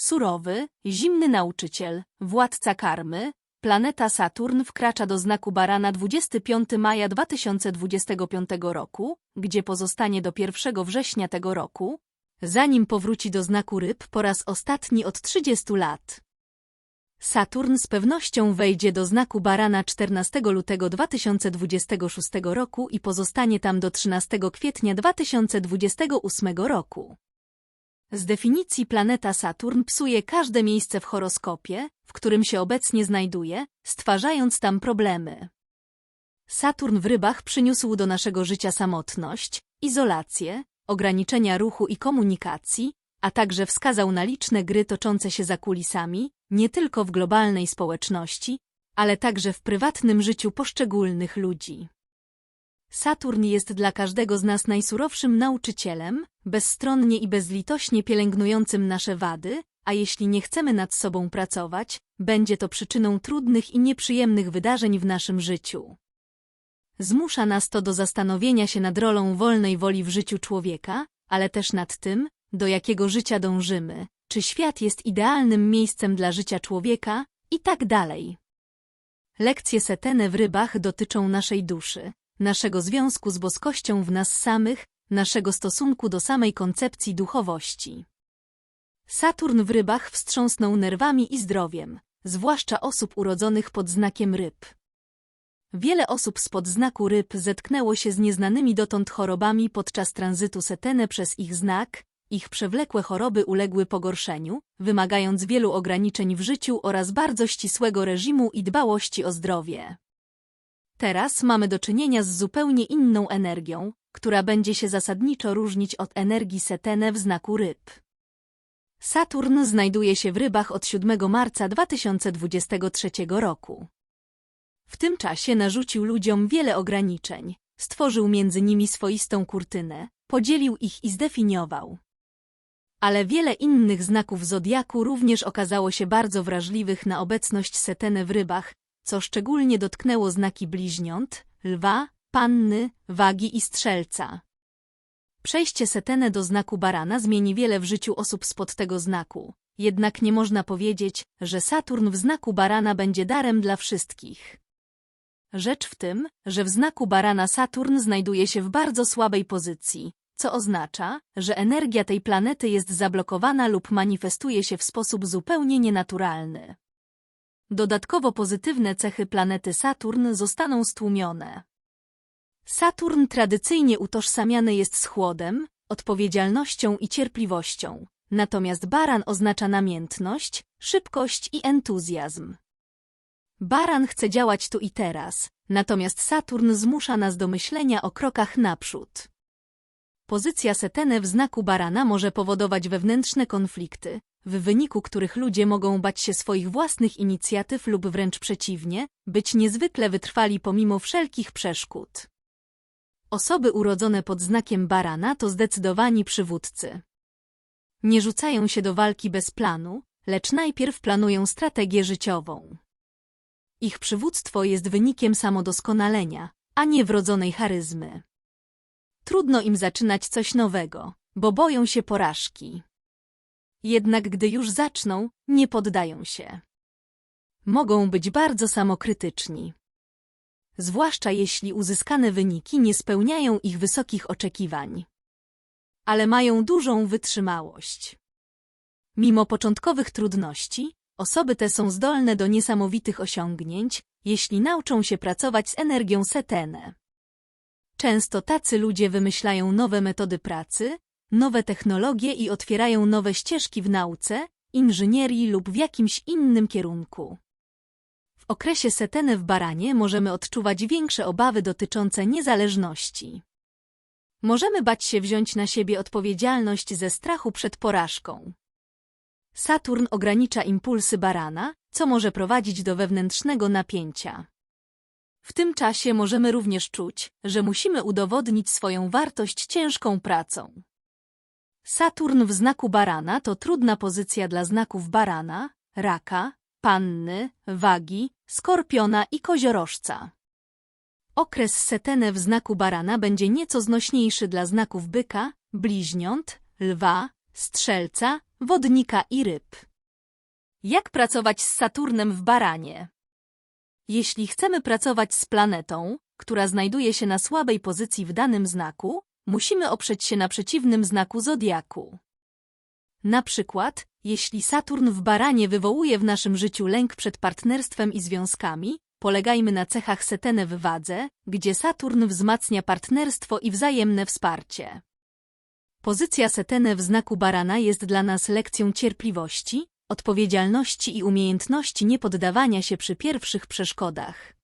Surowy, zimny nauczyciel, władca karmy, planeta Saturn wkracza do znaku barana 25 maja 2025 roku, gdzie pozostanie do 1 września tego roku, zanim powróci do znaku ryb po raz ostatni od 30 lat. Saturn z pewnością wejdzie do znaku barana 14 lutego 2026 roku i pozostanie tam do 13 kwietnia 2028 roku. Z definicji planeta Saturn psuje każde miejsce w horoskopie, w którym się obecnie znajduje, stwarzając tam problemy. Saturn w rybach przyniósł do naszego życia samotność, izolację, ograniczenia ruchu i komunikacji, a także wskazał na liczne gry toczące się za kulisami, nie tylko w globalnej społeczności, ale także w prywatnym życiu poszczególnych ludzi. Saturn jest dla każdego z nas najsurowszym nauczycielem, bezstronnie i bezlitośnie pielęgnującym nasze wady, a jeśli nie chcemy nad sobą pracować, będzie to przyczyną trudnych i nieprzyjemnych wydarzeń w naszym życiu. Zmusza nas to do zastanowienia się nad rolą wolnej woli w życiu człowieka, ale też nad tym, do jakiego życia dążymy, czy świat jest idealnym miejscem dla życia człowieka i tak dalej. Lekcje setene w rybach dotyczą naszej duszy, naszego związku z boskością w nas samych, naszego stosunku do samej koncepcji duchowości. Saturn w rybach wstrząsnął nerwami i zdrowiem, zwłaszcza osób urodzonych pod znakiem ryb. Wiele osób spod znaku ryb zetknęło się z nieznanymi dotąd chorobami podczas tranzytu Setene przez ich znak, ich przewlekłe choroby uległy pogorszeniu, wymagając wielu ograniczeń w życiu oraz bardzo ścisłego reżimu i dbałości o zdrowie. Teraz mamy do czynienia z zupełnie inną energią, która będzie się zasadniczo różnić od energii Setene w znaku ryb. Saturn znajduje się w rybach od 7 marca 2023 roku. W tym czasie narzucił ludziom wiele ograniczeń, stworzył między nimi swoistą kurtynę, podzielił ich i zdefiniował. Ale wiele innych znaków zodiaku również okazało się bardzo wrażliwych na obecność Setene w rybach, co szczególnie dotknęło znaki bliźniąt, lwa, panny, wagi i strzelca. Przejście Setene do znaku barana zmieni wiele w życiu osób spod tego znaku, jednak nie można powiedzieć, że Saturn w znaku barana będzie darem dla wszystkich. Rzecz w tym, że w znaku barana Saturn znajduje się w bardzo słabej pozycji, co oznacza, że energia tej planety jest zablokowana lub manifestuje się w sposób zupełnie nienaturalny. Dodatkowo pozytywne cechy planety Saturn zostaną stłumione. Saturn tradycyjnie utożsamiany jest z chłodem, odpowiedzialnością i cierpliwością, natomiast baran oznacza namiętność, szybkość i entuzjazm. Baran chce działać tu i teraz, natomiast Saturn zmusza nas do myślenia o krokach naprzód. Pozycja Setene w znaku barana może powodować wewnętrzne konflikty, w wyniku których ludzie mogą bać się swoich własnych inicjatyw lub wręcz przeciwnie, być niezwykle wytrwali pomimo wszelkich przeszkód. Osoby urodzone pod znakiem barana to zdecydowani przywódcy. Nie rzucają się do walki bez planu, lecz najpierw planują strategię życiową. Ich przywództwo jest wynikiem samodoskonalenia, a nie wrodzonej charyzmy. Trudno im zaczynać coś nowego, bo boją się porażki. Jednak gdy już zaczną, nie poddają się. Mogą być bardzo samokrytyczni. Zwłaszcza jeśli uzyskane wyniki nie spełniają ich wysokich oczekiwań. Ale mają dużą wytrzymałość. Mimo początkowych trudności, osoby te są zdolne do niesamowitych osiągnięć, jeśli nauczą się pracować z energią setene. Często tacy ludzie wymyślają nowe metody pracy, nowe technologie i otwierają nowe ścieżki w nauce, inżynierii lub w jakimś innym kierunku. W okresie seteny w baranie możemy odczuwać większe obawy dotyczące niezależności. Możemy bać się wziąć na siebie odpowiedzialność ze strachu przed porażką. Saturn ogranicza impulsy barana, co może prowadzić do wewnętrznego napięcia. W tym czasie możemy również czuć, że musimy udowodnić swoją wartość ciężką pracą. Saturn w znaku barana to trudna pozycja dla znaków barana, raka, panny, wagi, skorpiona i koziorożca. Okres setene w znaku barana będzie nieco znośniejszy dla znaków byka, bliźniąt, lwa, strzelca, wodnika i ryb. Jak pracować z Saturnem w baranie? Jeśli chcemy pracować z planetą, która znajduje się na słabej pozycji w danym znaku, musimy oprzeć się na przeciwnym znaku zodiaku. Na przykład, jeśli Saturn w baranie wywołuje w naszym życiu lęk przed partnerstwem i związkami, polegajmy na cechach Setene w wadze, gdzie Saturn wzmacnia partnerstwo i wzajemne wsparcie. Pozycja Setene w znaku barana jest dla nas lekcją cierpliwości, odpowiedzialności i umiejętności niepoddawania się przy pierwszych przeszkodach.